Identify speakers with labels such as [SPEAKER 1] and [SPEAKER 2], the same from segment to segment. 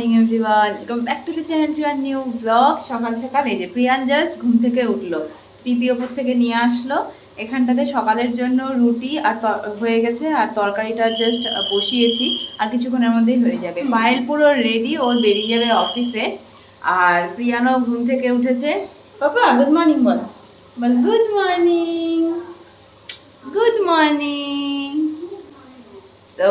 [SPEAKER 1] Morning everyone welcome back to the channel to our new blog সকাল সকাল এই যে প্রিয়ান জাস্ট ঘুম থেকে উঠল। পিপি ওপর থেকে নিয়ে আসলো। এখানটাতে সকালের জন্য রুটি আর হয়ে গেছে আর তরকারিটা জাস্ট বসিয়েছি। আর কিছুক্ষণের মধ্যেই হয়ে যাবে। পায়েল পুরো রেডি ও বেরিয়ে যাবে অফিসে আর প্রিয়ানও ঘুম থেকে উঠেছে। পাপা গুড মর্নিং বল। বল গুড মর্নিং গুড মর্নিং তো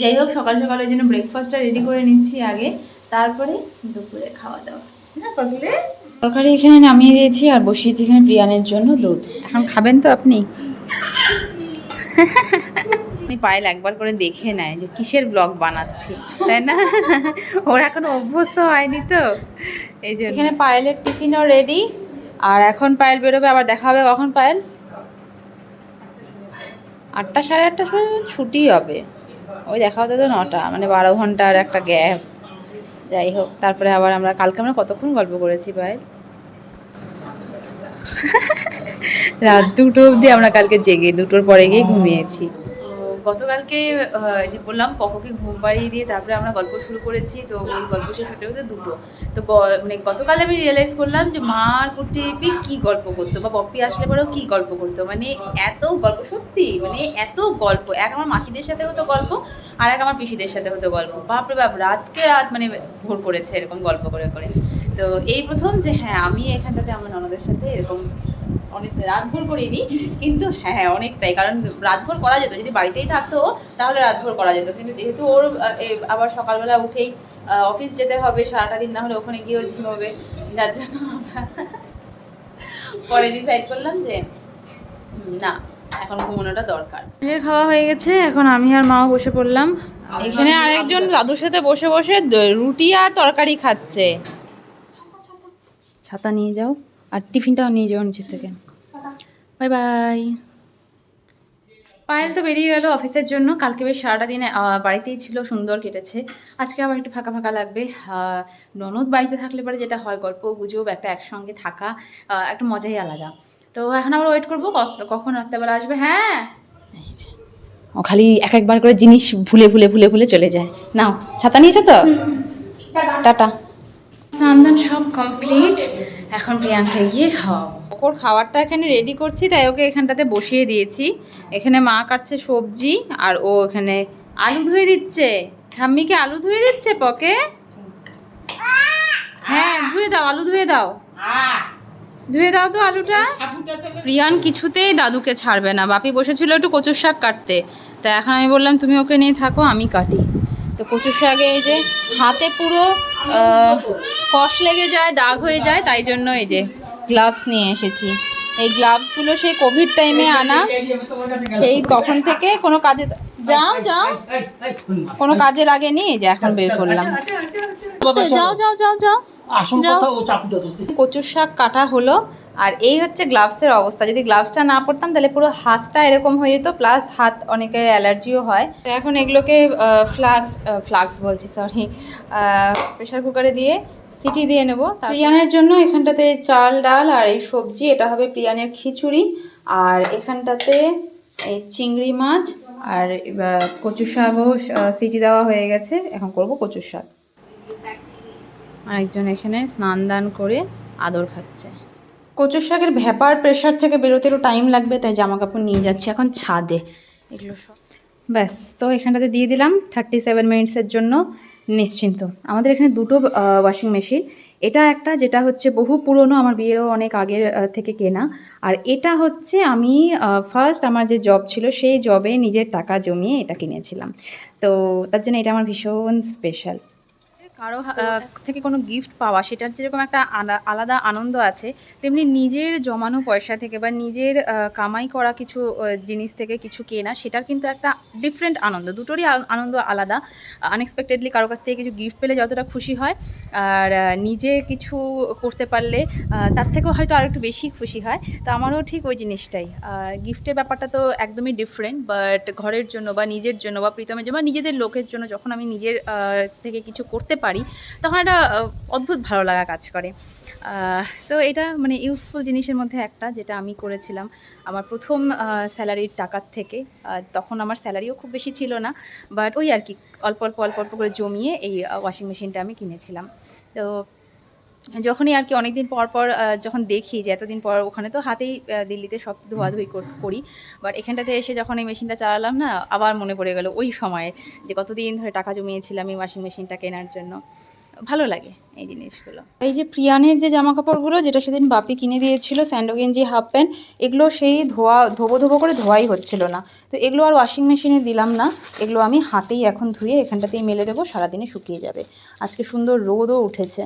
[SPEAKER 1] যাই হোক সকাল সকাল ওই জন্য ব্রেকফাস্টটা রেডি করে নিচ্ছি আগে। তারপরে দুপুরে খাওয়া দাওয়া। না পাগলে তরকারি এখানে নামিয়ে দিয়েছি আর বসিয়েছি এখানে প্রিয়ানের জন্য দুধ। এখন খাবেন তো আপনি? আপনি পায়েল একবার করে দেখে নেয় যে কিসের ব্লগ বানাচ্ছি তাই না? ওর এখনও অভ্যস্ত হয়নি তো। এই যে এখানে পায়েলের টিফিনও রেডি আর এখন পায়েল বেরোবে আবার দেখা হবে কখন পায়েল? আটটা সাড়ে আটটার সময় ছুটি হবে। ওই দেখা হতো তো নটা মানে বারো ঘণ্টার একটা গ্যাপ। যাই হোক, তারপরে আবার আমরা কালকে আমরা কতক্ষণ গল্প করেছি ভাই? রাত দুটো অবধি আমরা কালকে জেগে, দুটোর পরে গিয়ে ঘুমিয়েছি। গতকালকে যে বললাম, পপকে ঘুম পাড়িয়ে দিয়ে তারপরে আমরা গল্প শুরু করেছি, তো ওই গল্প শেষ হতে হতে দুটো। তো মানে গতকাল আমি রিয়েলাইজ করলাম যে মা আর কুটিপি কি গল্প করতো বা পপি আসলে পরেও কি গল্প করতো? মানে এত গল্প, সত্যি মানে এত গল্প। এক আমার মাসিদের সাথে হতো গল্প, আর এক আমার পিসিদের সাথে হতো গল্প। বাপরে বাপ, রাতকে রাত মানে ভোর করেছে এরকম গল্প করে করে। তো এই প্রথম যে হ্যাঁ আমি এখানটাতে আমার ননদের সাথে এরকম অনেক রাতভর করিনি কিন্তু হ্যাঁ অনেকটাই কারণ রাতভর করা যেত যদি বাড়িতেই থাকতো তাহলে রাতভর করা যেত কিন্তু যেহেতু ওর আবার সকালবেলা উঠেই অফিস যেতে হবে সারাটা দিন না হলে ওখানে গিয়েও ঝিমোবে যার জন্য আমরা পরে ডিসাইড করলাম যে না এখন ঘুমানোটা দরকার। নিজের খাওয়া হয়ে গেছে এখন আমি আর মাও বসে পড়লাম। এখানে আরেকজন দাদুর সাথে বসে বসে রুটি আর তরকারি খাচ্ছে। ছাতা নিয়ে যাও। আর টিফিনটাও নিয়ে যাও নিচের থেকে। বাই বাই পায়েল তো বেরিয়ে গেল অফিসের জন্য। কালকে বেশ সারাটা দিনে বাড়িতেই ছিল সুন্দর কেটেছে। আজকে আবার একটু ফাঁকা ফাঁকা লাগবে। ননদ বাড়িতে থাকলে পরে যেটা হয় গল্প গুজব একটা একসঙ্গে থাকা একটা মজাই আলাদা। তো এখন আবার ওয়েট করব কখন রাত্রেবেলা আসবে? হ্যাঁ? ও খালি এক একবার করে জিনিস ভুলে ভুলে ভুলে ভুলে চলে যায়। নাও ছাতা নিয়েছো তো? টাটা। স্নান সব কমপ্লিট এখন প্রিয়াঙ্কা গিয়ে খাওয়াবো। ওর খাবারটা এখানে রেডি করছি, তাই ওকে এখানটাতে বসিয়ে দিয়েছি। এখানে মা কাটছে সবজি আর ও এখানে আলু ধুয়ে দিচ্ছে। ঠাম্মিকে আলু ধুয়ে দিচ্ছে পকে? হ্যাঁ ধুয়ে দাও, আলু ধুয়ে দাও। ধুয়ে দাও তো আলুটা। প্রিয়ান কিছুতেই দাদুকে ছাড়বে না। বাপি বসেছিল একটু কচুর শাক কাটতে। তা এখন আমি বললাম, তুমি ওকে নিয়ে থাকো, আমি কাটি। তো কচুর শাকে এই যে হাতে পুরো কষ লেগে যায় দাগ হয়ে যায় তাই জন্য এই যে গ্লাভস নিয়ে এসেছি। এই গ্লাভসগুলো সেই কোভিড টাইমে আনা। সেই তখন থেকে কোনো কাজে যাও যাও। কোনো কাজে লাগেনি যে এখন বের করলাম। তো যাও যাও যাও যাও। যাও।
[SPEAKER 2] কথা ও চাকুটা ধরতে।
[SPEAKER 1] কচুর শাক কাটা হলো। আর এই হচ্ছে গ্লাভসের অবস্থা। যদি গ্লাভসটা না পরতাম তাহলে পুরো হাতটা এরকম হয়ে যেত প্লাস হাত অনেকের অ্যালার্জিও হয়। তো এখন এগুলোকে ফ্লাক্স ফ্লাক্স বলছি সরি প্রেশার কুকারে দিয়ে সিটি দিয়ে নেব। প্রিয়ানের জন্য এখানটাতে চাল ডাল আর এই সবজি এটা হবে প্রিয়ানের খিচুড়ি। আর এখানটাতে এই চিংড়ি মাছ আর কচু শাকও সিটি দেওয়া হয়ে গেছে। এখন করব কচুর শাক। আরেকজন এখানে স্নান দান করে আদর খাচ্ছে। কচুর শাকের ভ্যাপার প্রেশার থেকে বেরোতে একটু টাইম লাগবে তাই জামা কাপড় নিয়ে যাচ্ছি এখন ছাদে। এগুলো সব। ব্যাস তো এখানটাতে দিয়ে দিলাম থার্টি সেভেন মিনিটসের জন্য নিশ্চিন্ত। আমাদের এখানে দুটো ওয়াশিং মেশিন এটা একটা যেটা হচ্ছে বহু পুরনো আমার বিয়েরও অনেক আগের থেকে কেনা। আর এটা হচ্ছে আমি ফার্স্ট আমার যে জব ছিল সেই জবে নিজের টাকা জমিয়ে এটা কিনেছিলাম। তো তার জন্য এটা আমার ভীষণ স্পেশাল কারও থেকে কোনো গিফট পাওয়া সেটার যেরকম একটা আলা- আলাদা আনন্দ আছে তেমনি নিজের জমানো পয়সা থেকে বা নিজের কামাই করা কিছু জিনিস থেকে কিছু কেনা সেটার কিন্তু একটা ডিফারেন্ট আনন্দ। দুটোরই আনন্দ আলাদা। আনএক্সপেক্টেডলি কারও কাছ থেকে কিছু গিফট পেলে যতটা খুশি হয় আর নিজে কিছু করতে পারলে তার থেকেও হয়তো আর একটু বেশি খুশি হয়। তো আমারও ঠিক ওই জিনিসটাই। গিফটের ব্যাপারটা তো একদমই ডিফারেন্ট বাট ঘরের জন্য বা নিজের জন্য বা প্রীতমের জন্য বা নিজেদের লোকের জন্য যখন আমি নিজের থেকে কিছু করতে পারি পারি, তখন একটা অদ্ভুত ভালো লাগা কাজ করে। তো এটা মানে ইউজফুল জিনিসের মধ্যে একটা যেটা আমি করেছিলাম। আমার প্রথম স্যালারির টাকার থেকে তখন আমার স্যালারিও খুব বেশি ছিল না বাট ওই আর কি, অল্প অল্প অল্প অল্প করে জমিয়ে এই ওয়াশিং মেশিনটা আমি কিনেছিলাম। তো যখনই আর কি অনেকদিন পর পর যখন দেখি যে এতদিন পর ওখানে, তো হাতেই দিল্লিতে সব ধোয়াধুয়ি কর- করি। বাট এখানটাতে এসে যখন এই মেশিনটা চালালাম না, আবার মনে পড়ে গেল ওই সময়ে যে কতদিন ধরে টাকা জমিয়েছিলাম এই ওয়াশিং মেশিনটা কেনার জন্য। ভালো লাগে এই জিনিসগুলো। এই যে প্রিয়ানের যে জামা কাপড়গুলো যেটা সেদিন বাপি কিনে দিয়েছিল, স্যান্ডো গেঞ্জি হাফ প্যান্ট এগুলো সেই ধোয়া, ধোবো ধোবো করে ধোয়াই হচ্ছিল না। তো এগুলো আর ওয়াশিং মেশিনে দিলাম না, এগুলো আমি হাতেই এখন ধুয়ে এখানটাতেই মেলে দেবো, সারাদিনে শুকিয়ে যাবে। আজকে সুন্দর রোদও উঠেছে।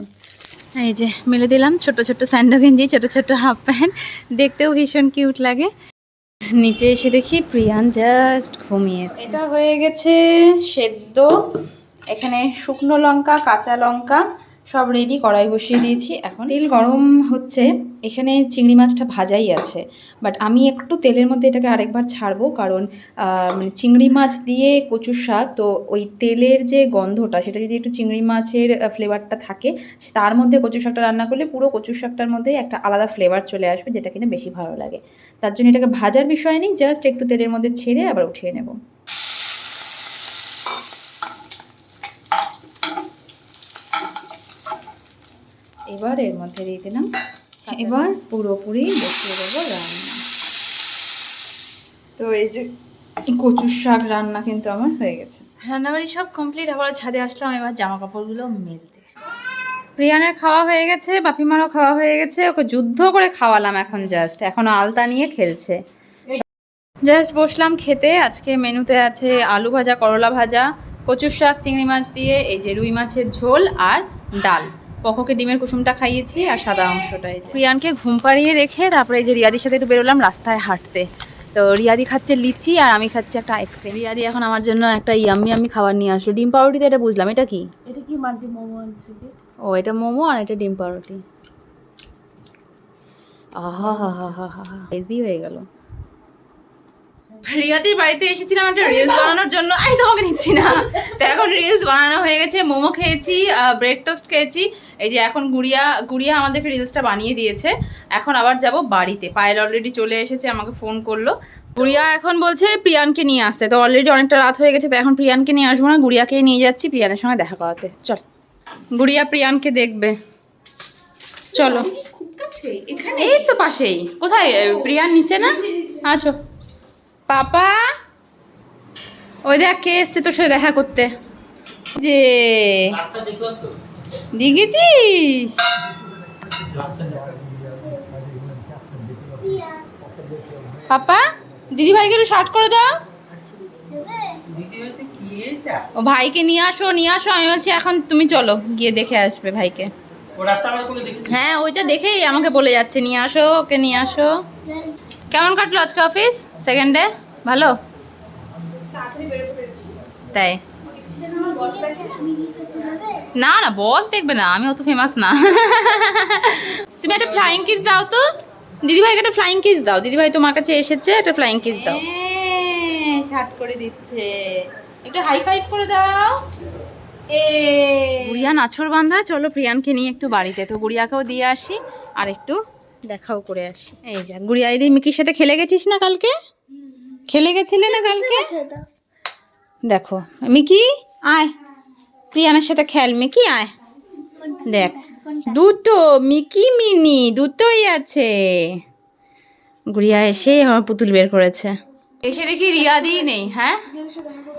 [SPEAKER 1] এই যে মেলে দিলাম ছোট ছোট স্যান্ডো গেঞ্জি, ছোট ছোট হাফ প্যান্ট। দেখতেও ভীষণ কিউট লাগে। নিচে এসে দেখি প্রিয়ান জাস্ট ঘুমিয়েছে। এটা হয়ে গেছে সেদ্ধ, এখানে শুকনো লঙ্কা, কাঁচা লঙ্কা। সব রেডি কড়াই বসিয়ে দিয়েছি, এখন তেল গরম হচ্ছে, এখানে চিংড়ি মাছটা ভাজাই আছে বাট আমি একটু তেলের মধ্যে এটাকে আরেকবার ছাড়বো, কারণ মানে চিংড়ি মাছ দিয়ে কচুর শাক, তো ওই তেলের যে গন্ধটা, সেটা যদি একটু চিংড়ি মাছের ফ্লেভারটা থাকে তার মধ্যে কচু শাকটা রান্না করলে পুরো কচু শাকটার মধ্যে একটা আলাদা ফ্লেভার চলে আসবে, যেটা কিনা বেশি ভালো লাগে। তার জন্য এটাকে ভাজার বিষয় নেই জাস্ট একটু তেলের মধ্যে ছেড়ে আবার উঠিয়ে নেব। এবার এর মধ্যে দিয়ে দিলাম। এবার পুরোপুরি বসিয়ে দেবো রান্না। তো এই যে কচুর শাক রান্না কিন্তু আমার হয়ে গেছে। রান্নাবাড়ি সব কমপ্লিট আবার ছাদে আসলাম এবার জামা কাপড়গুলো মেলতে। প্রিয়ানের খাওয়া হয়ে গেছে বাপিমারও খাওয়া হয়ে গেছে ওকে যুদ্ধ করে খাওয়ালাম এখন জাস্ট এখন আলতা নিয়ে খেলছে। জাস্ট বসলাম খেতে আজকে মেনুতে আছে আলু ভাজা করলা ভাজা কচুর শাক চিংড়ি মাছ দিয়ে এই যে রুই মাছের ঝোল আর ডাল। পকোকে ডিমের কুসুমটা খাইয়েছি আর সাদা অংশটা এই যে। প্রিয়ানকে ঘুম পাড়িয়ে রেখে তারপরে এই যে রিয়াদির সাথে একটু বেরোলাম রাস্তায় হাঁটতে। তো রিয়াদি খাচ্ছে লিচি আর আমি খাচ্ছি একটা আইসক্রিম রিয়াদি এখন আমার জন্য একটা ইয়াম্মি আমি খাবার নিয়ে আসলো। ডিম পাউরুটিতে এটা বুঝলাম। এটা কি?
[SPEAKER 2] এটা কি মাল্টি মোমো আনছে
[SPEAKER 1] ও এটা মোমো আর এটা ডিম পাউরুটি। আহা হা হা হা হা হয়ে গেল। রিয়াদির বাড়িতে এসেছিলাম একটা রিলস বানানোর জন্য। আমি তোমাকে নিচ্ছি না। তো এখন রিলস বানানো হয়ে গেছে। মোমো খেয়েছি ব্রেড টোস্ট খেয়েছি। এই যে এখন গুড়িয়া গুড়িয়া আমাদেরকে রিলসটা বানিয়ে দিয়েছে। এখন আবার যাব বাড়িতে। পায়েল অলরেডি চলে এসেছে আমাকে ফোন করল। গুড়িয়া এখন বলছে প্রিয়ানকে নিয়ে আসতে। তো অলরেডি অনেকটা রাত হয়ে গেছে তো এখন প্রিয়ানকে নিয়ে আসব না। গুড়িয়াকেই নিয়ে যাচ্ছি প্রিয়ানের সঙ্গে দেখা করাতে। চল। গুড়িয়া প্রিয়ানকে দেখবে। চলো। এই তো পাশেই। কোথায়? প্রিয়ান নিচে না? আছো? পাপা ওই দেখ কে এসছে তোর সাথে দেখা করতে? যে। দেখেছিস? পাপা দিদি ভাইকে একটু শার্ট করে দাও। ও ভাইকে নিয়ে আসো নিয়ে আসো। আমি বলছি এখন তুমি চলো গিয়ে দেখে আসবে ভাইকে। হ্যাঁ ওইটা দেখেই আমাকে বলে যাচ্ছে নিয়ে আসো ওকে নিয়ে আসো। কেমন কাটলো আজকে অফিস সেকেন্ড ডে ভালো? তাই? না না বস দেখবে না আমি অত ফেমাস না। তুমি একটা ফ্লাইং কিস দাও তো। দিদিভাইকে একটা ফ্লাইং কিস দাও। দিদিভাই তোমার কাছে এসেছে একটা ফ্লাইং কিস দাও। শার্ট করে দিচ্ছে। একটু হাই ফাইভ করে দাও। এ। গুড়িয়া নাছর বান্ধা চলো প্রিয়ানকে নিয়ে একটু বাড়িতে। তো গুড়িয়াকেও দিয়ে আসি আর একটু দেখাও করে আসি। এই যা গুড়িয়া দিদি মিকির সাথে খেলে গেছিস না কালকে? খেলে গেছিলে না কালকে? দেখো মিকি আয়। প্রিয়ানার সাথে খেল মিকি আয়। দেখ দুটো মিকি মিনি দুটোই আছে। গুড়িয়া এসে আমার পুতুল বের করেছে। এসে দেখি রিয়াদি নেই হ্যাঁ?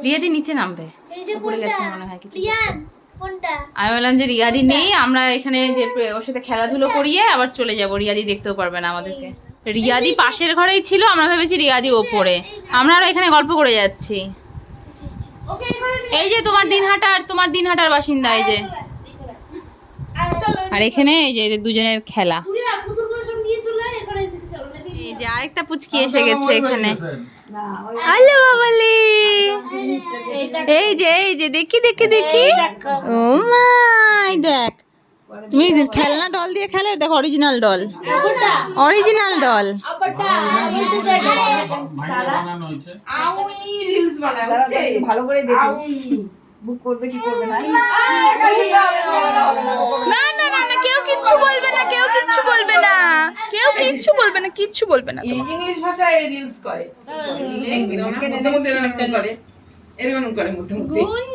[SPEAKER 1] রিয়াদি নিচে নামবে। পড়ে গেছে মনে হয় কিছু। আমি বললাম যে রিয়াদি নেই আমরা এখানে যে ওর সাথে খেলাধুলো করিয়ে আবার চলে যাব। রিয়াদি দেখতেও পারবে না আমাদেরকে। রিয়াদি পাশের ঘরেই ছিল আমরা ভেবেছি রিয়াদি ওপরে আমরা আরও এখানে গল্প করে যাচ্ছি এই যে তোমার দিনহাটা আর তোমার দিনহাটার বাসিন্দা এই যে আর এখানে এই যে এদের দুজনের খেলা এই যে আরেকটা পুচকি এসে গেছে এখানে হ্যালো বাবালি এই যে এই যে দেখি দেখি দেখি ও মাই দেখ তুমি খেলনা ডল দিয়ে খেলে দেখ অরিজিনাল ডল অরিজিনাল ডল
[SPEAKER 3] বানানো হয়েছে
[SPEAKER 2] আমি রিলস বানাই বুঝছিস?
[SPEAKER 4] ভালো করে দেখো
[SPEAKER 1] বুক করবে কি করবে না না না না না কেউ কিচ্ছু বলবে না কেউ কিচ্ছু বলবে না কেউ কিচ্ছু বলবে না কিচ্ছু বলবে না
[SPEAKER 4] ইংলিশ ভাষায় রিলস করে মধ্যে মধ্যে এরকম করে এরকম করে মধ্যে মধ্যে
[SPEAKER 1] গুন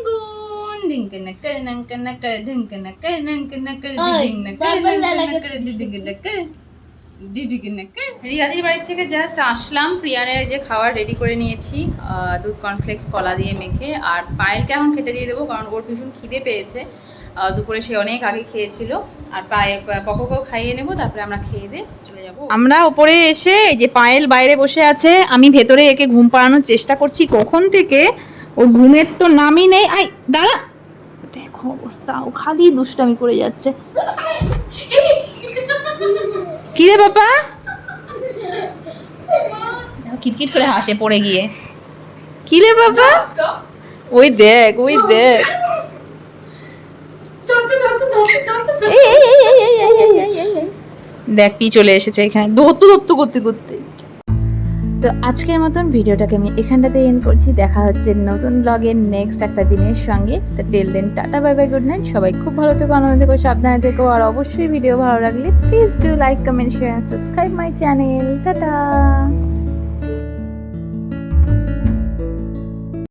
[SPEAKER 1] রিয়াদির বাড়ি থেকে জাস্ট আসলাম, প্রিয়ানের যে খাবার রেডি করে নিয়েছি দুধ কর্নফ্লেক্স কলা দিয়ে মেখে, আর পায়েলকে এখন খেতে দিয়ে দেবো, কারণ ওর ভীষণ খিদে পেয়েছে। দুপুরে সে অনেক আগে খেয়েছিল, আর পায়ে পকোকেও খাইয়ে নেব, তারপরে আমরা খেয়ে দিয়ে চলে যাব। আমরা ওপরে এসে যে পায়েল বাইরে বসে আছে, আমি ভেতরে একে ঘুম পাড়ানোর চেষ্টা করছি, কখন থেকে? ওর ঘুমের তো নামই নেই। আই দাঁড়া! এরকম অবস্থা ও খালি দুষ্টামি করে যাচ্ছে। কি রে বাবা কিটকিট করে হাসে পড়ে গিয়ে। কি রে বাবা? ওই দেখ ওই দেখ। দেখ পি চলে এসেছে এখানে। ধরতে ধরতে করতে করতে। তো আজকের মতন ভিডিওটাকে আমি এখানটাতে এন্ড করছি। দেখা হচ্ছে নতুন ব্লগের নেক্সট একটা দিনের সঙ্গে। তো till then tata bye bye good night সবাই খুব ভালো থেকো, আনন্দ থেকো, সাবধানে থেকো। আর অবশ্যই ভিডিও ভালো লাগলে please do like comment share subscribe my channel tata!